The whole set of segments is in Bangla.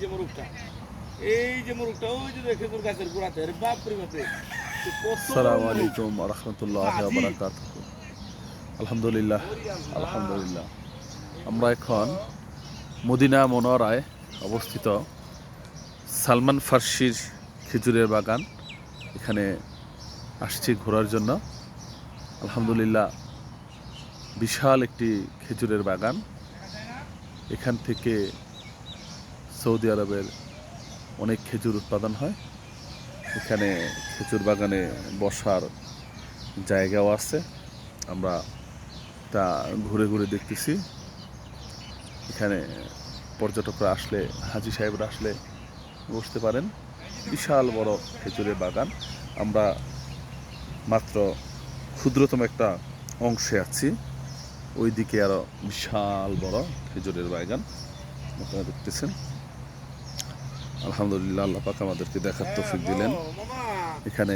যে মোরগটা এই যে মোরগটা ওই যে দেখে মোর গাছের গোড়াতে আরে বাপ রে বাপরে। সে কত বড় আসসালামু মোরগ। আলাইকুম আলহামদুলিল্লাহ আলহামদুলিল্লাহ। আমরা এখন মদিনা মনোয়ারায় অবস্থিত সালমান ফার্সির খেজুরের বাগান। এখানে আসছি ঘোরার জন্য। আলহামদুলিল্লাহ বিশাল একটি খেজুরের বাগান। এখান থেকে সৌদি আরবের অনেক খেজুর উৎপাদন হয়। এখানে খেজুর বাগানে বসার জায়গাও আছে। আমরা তা ঘুরে ঘুরে দেখতেছি। এখানে পর্যটকরা আসলে, হাজি সাহেবরা আসলে বসতে পারেন। বিশাল বড় খেজুরের বাগান। আমরা মাত্র ক্ষুদ্রতম একটা অংশে আছি। ওইদিকে আরও বিশাল বড় খেজুরের বাগান। আপনারা দেখতেছেন। আলহামদুলিল্লাহ, আল্লাহ পাক আমাদেরকে দেখার তৌফিক দিলেন। এখানে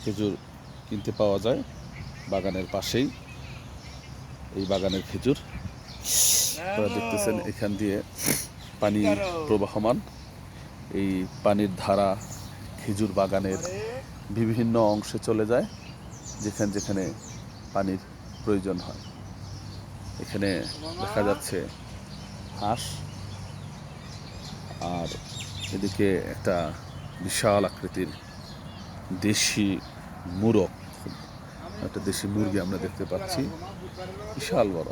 খেজুর কিনতে পাওয়া যায় বাগানের পাশেই। এই বাগানের খেজুর আপনারা দেখতেছেন, এখান দিয়ে পানি প্রবাহমান। এই পানির ধারা খেজুর বাগানের বিভিন্ন অংশে চলে যায়, যেখানে যেখানে পানির প্রয়োজন হয়। এখানে দেখা যাচ্ছে হাঁস আর এদিকে একটা বিশাল আকৃতির দেশি মুরগ, একটা দেশি মুরগি আমরা দেখতে পাচ্ছি। বিশাল বড়।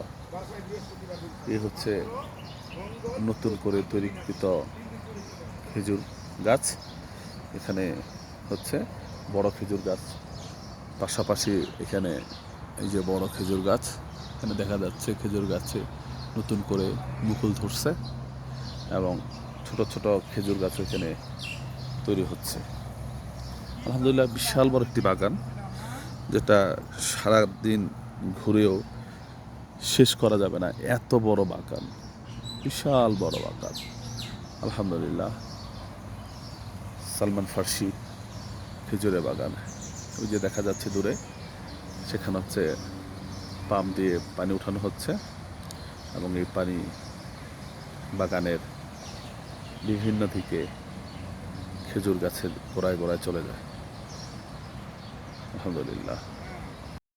এ হচ্ছে নতুন করে তৈরিকৃত খেজুর গাছ। এখানে হচ্ছে বড় খেজুর গাছ। পাশাপাশি এখানে এই যে বড় খেজুর গাছ, এখানে দেখা যাচ্ছে খেজুর গাছে নতুন করে মুকুল ধরছে এবং ছোট ছোট খেজুর গাছ এখানে তৈরি হচ্ছে। আলহামদুলিল্লাহ বিশাল বড় একটি বাগান, যেটা সারা দিন ঘুরেও শেষ করা যাবে না। এত বড় বাগান, বিশাল বড় বাগান। আলহামদুলিল্লাহ। সালমান ফার্সি খেজুরের বাগান, ওই যে দেখা যাচ্ছে দূরে, সেখানে হচ্ছে পাম্প দিয়ে পানি উঠানো হচ্ছে এবং এই পানি বাগানের বিভিন্ন দিকে খেজুর গাছের গোড়ায় গোড়ায় চলে যায়। আলহামদুলিল্লাহ।